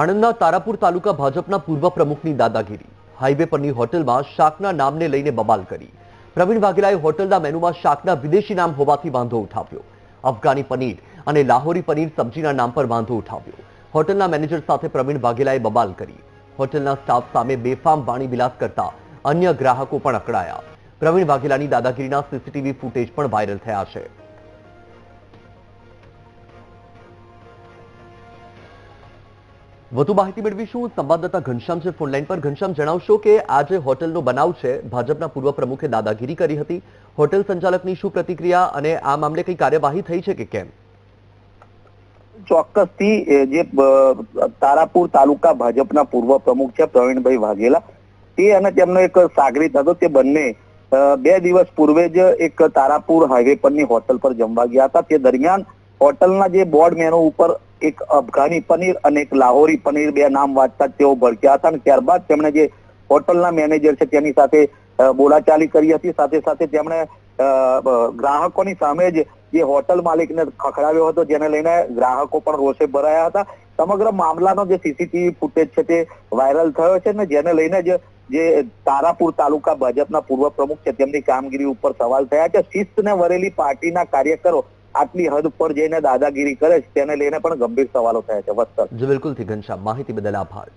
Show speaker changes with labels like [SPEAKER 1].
[SPEAKER 1] આણંદના તારાપુર તાલુકા ભાજપના પૂર્વ પ્રમુખની દાદાગીરી. હાઈવે પરની હોટલમાં શાકના નામને લઈને બબાલ કરી. પ્રવીણ વાઘેલાએ હોટલના મેનુમાં શાકના વિદેશી નામ હોવાથી વાંધો ઉઠાવ્યો. અફઘાની પનીર અને લાહોરી પનીર સબ્જીના નામ પર વાંધો ઉઠાવ્યો. હોટલના મેનેજર સાથે પ્રવીણ વાઘેલાએ બબાલ કરી. હોટલના સ્ટાફ સામે બેફામ વાણીવિલાસ કરતા અન્ય ગ્રાહકો પણ અકળાયા. પ્રવીણ વાઘેલાની દાદાગીરીના સીસીટીવી ફૂટેજ પણ વાયરલ થયા છે. વધુ માહિતી મેળવીશું. સંવાદદાતા ઘનશ્યામ છે ફોનલાઈન પર. ઘનશ્યામ, જણાવશો કે આ જે હોટલનો બનાવ છે. ભાજપના પૂર્વ પ્રમુખે દાદાગીરી કરી હતી. હોટેલ સંચાલકની શું પ્રતિક્રિયા અને આ મામલે કઈ કાર્યવાહી થઈ છે કે કેમ?
[SPEAKER 2] ચોક્કસથી જે તારાપુર તાલુકા ભાજપના પૂર્વ પ્રમુખ છે, પ્રવીણભાઈ વાઘેલા, તે અને તેમનો એક સાગરીત હતો તે બંને બે દિવસ પૂર્વે જ એક તારાપુર હાઈવે પરની હોટલ પર જમવા ગયા હતા. તે દરમિયાન હોટલના જે બોર્ડ મેનો ઉપર એક અફઘાની પનીર અને એક લાહોરી પનીર બે નામ વાંચતા તેઓ ભડક્યા હતા અને ત્યારબાદ તેમણે જે હોટલના મેનેજર છે તેની સાથે બોલાચાલી કરી હતી. સાથે સાથે તેમણે ગ્રાહકોની સામે જ જે હોટલ માલિકને ખખડાવ્યો હતો, જેને લઈને ગ્રાહકો પણ રોષે ભરાયા હતા. સમગ્ર મામલાનો જે સીસીટીવી ફૂટેજ છે તે વાયરલ થયો છે ને જેને લઈને જ જે તારાપુર તાલુકા ભાજપના પૂર્વ પ્રમુખ છે, તેમની કામગીરી ઉપર સવાલ થયા છે. શિસ્તને વરેલી પાર્ટીના કાર્યકરો આટલી હદ પર જઈને દાદાગીરી કરે છે, તેને લઈને પણ ગંભીર સવાલો થયા છે, વત્સલ.
[SPEAKER 1] બિલકુલથી ઘનશ્યામ, માહિતી બદલ આભાર.